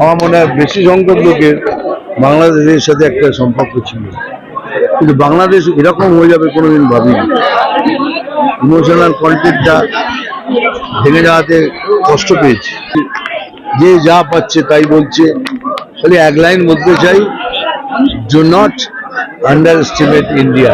আমার মনে হয় বেশি সংখ্যক লোকের বাংলাদেশের সাথে একটা সম্পর্ক ছিল। কিন্তু বাংলাদেশ এরকম হয়ে যাবে কোনোদিন ভাবিনি। ইমোশনাল কন্টেন্টটা ভেঙে যাওয়াতে কষ্ট পেয়েছি। যে যা পাচ্ছে তাই বলছে। খালি এক লাইন বলতে চাই ডু নট আন্ডার ইন্ডিয়া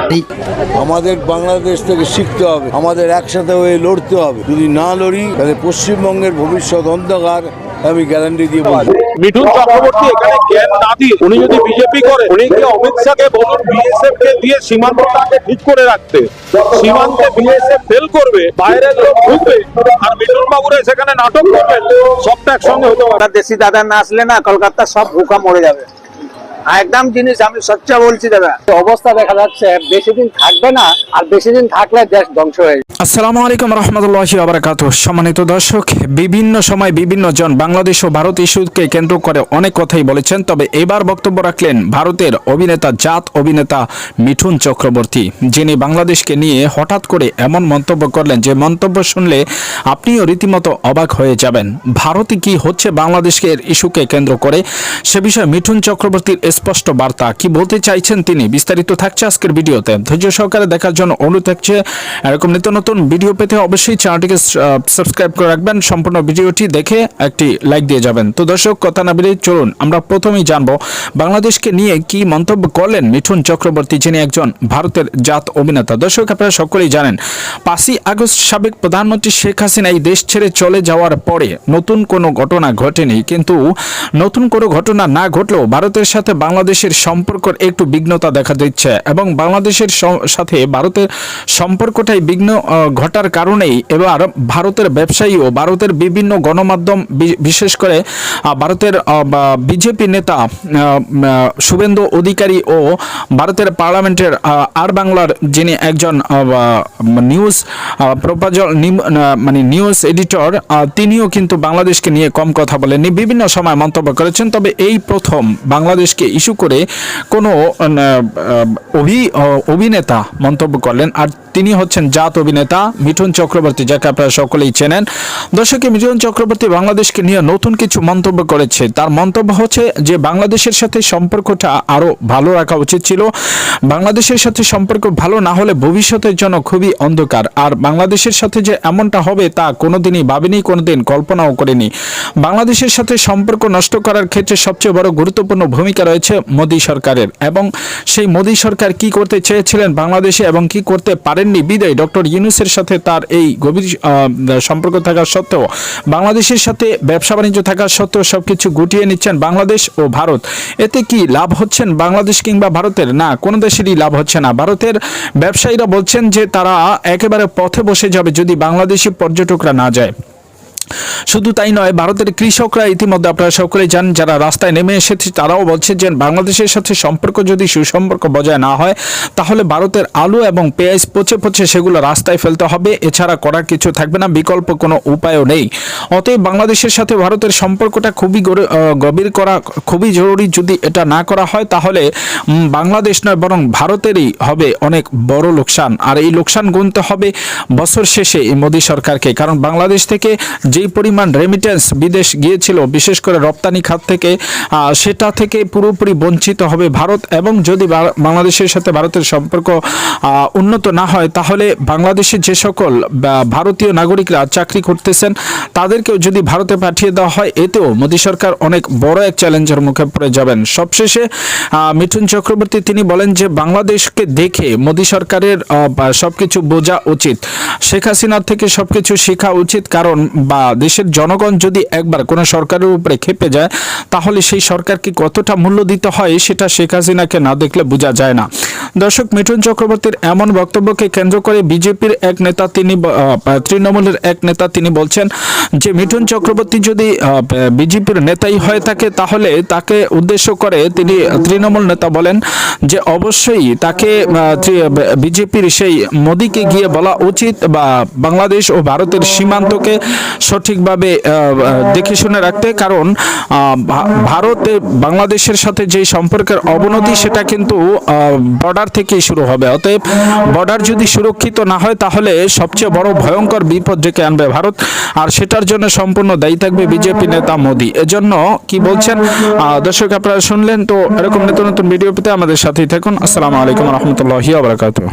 আমাদের বাংলাদেশ থেকে শিখতে হবে। আমাদের একসাথে হয়ে লড়তে হবে। যদি না লড়ি, তাহলে পশ্চিমবঙ্গের ভবিষ্যৎ অন্ধকার। আমি গ্যারান্টি দিয়ে বলব। মিঠুন চক্রবর্তী এখানে জ্ঞান না দিয়ে উনি যদি বিজেপি করে উনি কি অমিত শাহকে বলুন বিএসএফ কে দিয়ে সীমান্তটাকে ঠিক করে রাখতে? সীমান্তে বিএসএফ ফেল করবে বাইরের লোক ঢুকবে আর মিঠুন বাবুরা সেখানে নাটক করবেন সবটা একসঙ্গে হতে পারে। দেশি দাদা না আসলে না কলকাতা সব ভুকা মরে যাবে। একদম জিনিস আমি সচ্চা বলছি দাদা। অবস্থা দেখা যাচ্ছে বেশি দিন থাকবে না আর বেশি দিন থাকলে দেশ ধ্বংস হয়ে যাবে। আসসালামু আলাইকুম রহমতুল্লাহি আবরাকাত সম্মানিত দর্শক, বিভিন্ন সময় বিভিন্ন জন বাংলাদেশ ও ভারত ইস্যুকে কেন্দ্র করে অনেক কথাই বলেছেন, তবে এবার বক্তব্য রাখলেন ভারতের অভিনেতা, জাত অভিনেতা মিঠুন চক্রবর্তী, যিনি বাংলাদেশকে নিয়ে হঠাৎ করে এমন মন্তব্য করলেন যে, মন্তব্য শুনলে আপনিও রীতিমতো অবাক হয়ে যাবেন। ভারতে কি হচ্ছে বাংলাদেশের ইস্যুকে কেন্দ্র করে? সে বিষয়ে মিঠুন চক্রবর্তীর স্পষ্ট বার্তা কি বলতে চাইছেন তিনি? বিস্তারিত থাকছে আজকের ভিডিওতে। ধৈর্য সহকারে দেখার জন্য অনুরোধ থাকছে। এরকম নিত্য নতুন ভিডিও পেতে অবশ্যই চ্যানেলটিকে সাবস্ক্রাইব করে রাখবেন। সম্পূর্ণ ভিডিওটি দেখে একটি লাইক দিয়ে যাবেন। তো দর্শক, কথা না বেরিয়ে চলুন। আমরা প্রথমেই জানব বাংলাদেশকে নিয়ে কি মন্তব্য করলেন মিঠুন চক্রবর্তী, যিনি একজন ভারতের জাত অভিনেতা। দর্শক, আপনারা সকলেই জানেন, পাঁচই আগস্ট সাবেক প্রধানমন্ত্রী শেখ হাসিনা এই দেশ ছেড়ে চলে যাওয়ার পরে নতুন কোনো ঘটনা ঘটেনি। কিন্তু নতুন কোনো ঘটনা না ঘটলেও ভারতের সাথে বাংলাদেশের সম্পর্কের একটু বিঘ্নতা দেখা দিচ্ছে এবং বাংলাদেশের সাথে ভারতের সম্পর্কটাই বিঘ্ন ঘটার কারণেই এবার ভারতের ব্যবসায়ী ও ভারতের বিভিন্ন গণমাধ্যম বিশেষ করে ভারতের বিজেপি নেতা শুভেন্দু অধিকারী ও ভারতের পার্লামেন্টের আর বাংলার যিনি একজন নিউজ প্রোপাজল মানে নিউজ এডিটর তিনিও কিন্তু বাংলাদেশকে নিয়ে কম কথা বলেননি। বিভিন্ন সময় মন্তব্য করেছেন, তবে এই প্রথম বাংলাদেশকে ইস্যু করে কোনো অভি অভিনেতা মন্তব্য করলেন। আর তিনি হচ্ছেন জাত অভিনেতা মিঠুন চক্রবর্তী, যাকে আপনারা সকলেই চেনেন। দর্শকে, মিঠুন চক্রবর্তী বাংলাদেশকে নিয়ে নতুন কিছু মন্তব্য করেছে। তার মন্তব্য হচ্ছে যে, বাংলাদেশের সাথে সম্পর্কটা আরও ভালো রাখা উচিত ছিল। বাংলাদেশের সাথে সম্পর্ক ভালো না হলে ভবিষ্যতের জন্য খুবই অন্ধকার। আর বাংলাদেশের সাথে যে এমনটা হবে তা কোনোদিনই ভাবেনি, কোনোদিন কল্পনাও করেনি। বাংলাদেশের সাথে সম্পর্ক নষ্ট করার ক্ষেত্রে সবচেয়ে বড় গুরুত্বপূর্ণ ভূমিকা রয়েছে মোদী সরকারের। এবং সেই মোদী সরকার কি করতে চেয়েছিলেন বাংলাদেশে এবং কি করতে পারেননি বিদায়, ডক্টর ইউনুসের সাথে তার এই গভীর সম্পর্ক থাকা সত্ত্বেও। বাংলাদেশের সাথে ব্যবসা বাণিজ্য থাকা সত্ত্বেও সব কিছু গুটিয়ে নিচ্ছেন বাংলাদেশ ও ভারত। এতে কি লাভ হচ্ছেন বাংলাদেশ কিংবা ভারতের? না, কোনো দেশেরই লাভ হচ্ছে না। ভারতের ব্যবসায়ীরা বলছেন যে তারা একেবারে পথে বসে যাবে যদি বাংলাদেশি পর্যটকরা না যায়। শুধু তাই নয়, ভারতের কৃষকরা ইতিমধ্যে আপনারা সকলেই জানেন, যারা রাস্তায় নেমে এসেছে, তারাও বলছে যে বাংলাদেশের সাথে সম্পর্ক যদি সুসম্পর্ক বজায় না হয়, তাহলে ভারতের আলু এবং পেঁয়াজ পচে পচে সেগুলো রাস্তায় ফেলতে হবে। এছাড়া করার কিছু থাকবে না, বিকল্প কোনো উপায়ও নেই। অতএব বাংলাদেশের সাথে ভারতের সম্পর্কটা খুবই গভীর করা খুবই জরুরি। যদি এটা না করা হয়, তাহলে বাংলাদেশ নয়, বরং ভারতেরই হবে অনেক বড় লোকসান। আর এই লোকসান গুনতে হবে বছর শেষে এই মোদী সরকারকে, কারণ বাংলাদেশ থেকে যেই পরিমাণ রেমিটেন্স বিদেশ গিয়েছিল, বিশেষ করে রপ্তানি খাত থেকে সেটা থেকে পুরোপুরি বঞ্চিত হবে ভারত এবং যদি বাংলাদেশের সাথে ভারতের সম্পর্ক উন্নত না হয়, তাহলে বাংলাদেশের যে সকল ভারতীয় নাগরিকরা চাকরি করতেছেন তাদেরকেও যদি ভারতে পাঠিয়ে দেওয়া হয়, এতেও মোদী সরকার অনেক বড় এক চ্যালেঞ্জের মুখে পড়ে যাবেন। সবশেষে মিঠুন চক্রবর্তী তিনি বলেন যে, বাংলাদেশকে দেখে মোদী সরকারের সবকিছু বোঝা উচিত। শেখ হাসিনার থেকে সবকিছু শেখা উচিত, কারণ, বা দেশের জনগণ যদি একবার কোনো সরকারের উপরে খেপে যায়, তাহলে সেই সরকারকে কতটা মূল্য দিতে হয় সেটা শেখ হাসিনাকে না দেখলে বোঝা যায় না। দর্শক, মিঠুন চক্রবর্তীর এমন বক্তব্যকে কেন্দ্র করে বিজেপির এক নেতা তিনি তৃণমূলের এক নেতা তিনি বলছেন যে, মিঠুন চক্রবর্তী যদি বিজেপির নেতাই হয়ে থাকে, তাহলে তাকে উদ্দেশ্য করে তিনি তৃণমূল নেতা বলেন যে, অবশ্যই তাকে বিজেপির সেই মোদীকে গিয়ে বলা উচিত বা বাংলাদেশ ও ভারতের সীমান্তকে সঠিকভাবে দেখে শুনে রাখতে, কারণ ভারতে বাংলাদেশের সাথে যে সম্পর্কের অবনতি, সেটা কিন্তু বর্ডার থেকেই শুরু হবে। অতএব বর্ডার যদি সুরক্ষিত না হয়, তাহলে সবচেয়ে বড় ভয়ঙ্কর বিপদ ডেকে আনবে ভারত, আর সেটার জন্য সম্পূর্ণ দায়ী থাকবে বিজেপি নেতা মোদী। এজন্য কি বলছেন? দর্শক, আপনারা শুনলেন, তো এরকম নতুন নতুন ভিডিও পেতে আমাদের সাথেই থাকুন। আসসালামু আলাইকুম রহমতুল্লাহি আবরাকাতুহ